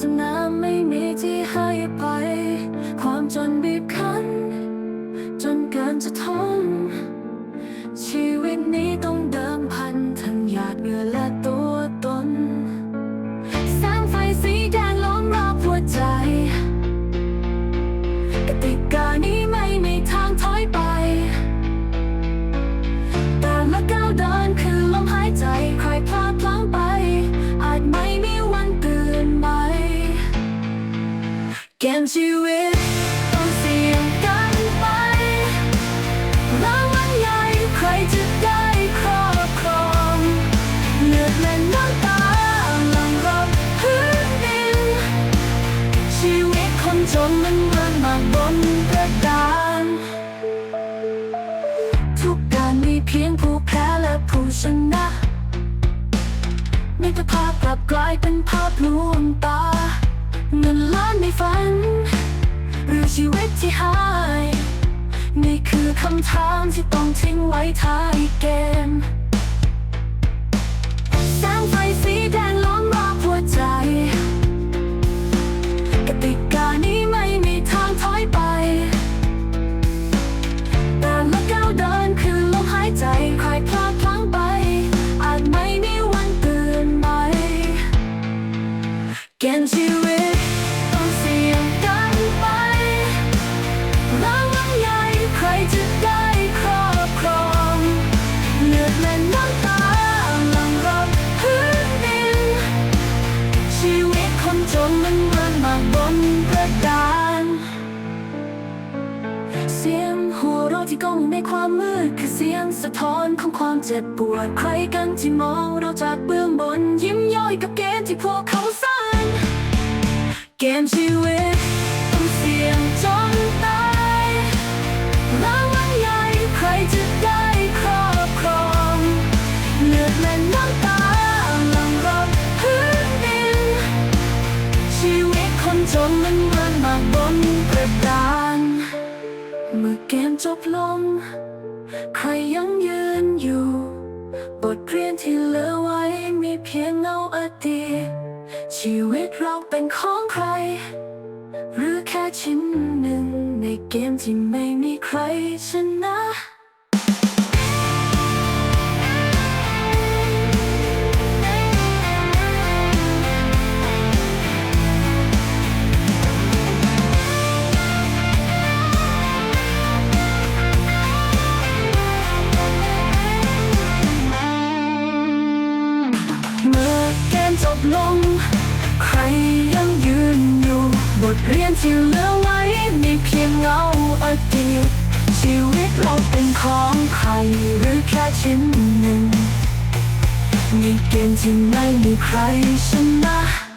สนามไม่มีที่ให้ไป ความจนบีบคั้น จนเกินจะทน ชีวิตนี้ต้องเดิมพันทั้งหยาดเหงื่อและตัวตน สร้างไฟสีแดงล้อมรอบหัวใจกติก เกมชีวิตต้องเสี่ยงกันไปรางวัลใหญ่ใครจะได้ครอบครองเลือดและน้ำตาหลังรบพื้นดิน ชีวิตคนจนมันเดินมาบนกระดาน ทุกการมีเพียงผู้แพ้และผู้ชนะมิตรภาพกลับกลายเป็นภาพลวงตา ในฝัน หรือชีวิตที่หาย นี่คือคำถามที่ต้องทิ้งไว้ท้ายเกม เลือดและน้ำตาหลังรอบพื้นดิน ชีวิตคนจนมันเดินมาบนกระดาน เสียงหัวเราะที่ก้องในความมืดคือเสียงสะท้อนของความเจ็บปวด ใครกันที่มองเราจากเบื้องบน ยิ้มย่อยกับเกมที่พวกเขาสร้าง เกมชีวิตต้องเสี่ยงจนตายรางวัลใหญ่ใครจะได้ เมื่อเกมจบลง ใครยังยืนอยู่ บทเรียนที่เหลือไว้มีเพียงเงาอดีตชีวิตเราเป็นของใคร หรือแค่ชิ้นหนึ่ง ในเกมที่ไม่มีใครชนะ เรียนที่เหลือไว้มีเพียงเงาอดีตชีวิตเราเป็นของใครหรือแค่ชิ้นหนึ่ง มีเกมที่ไม่มีใครชนะ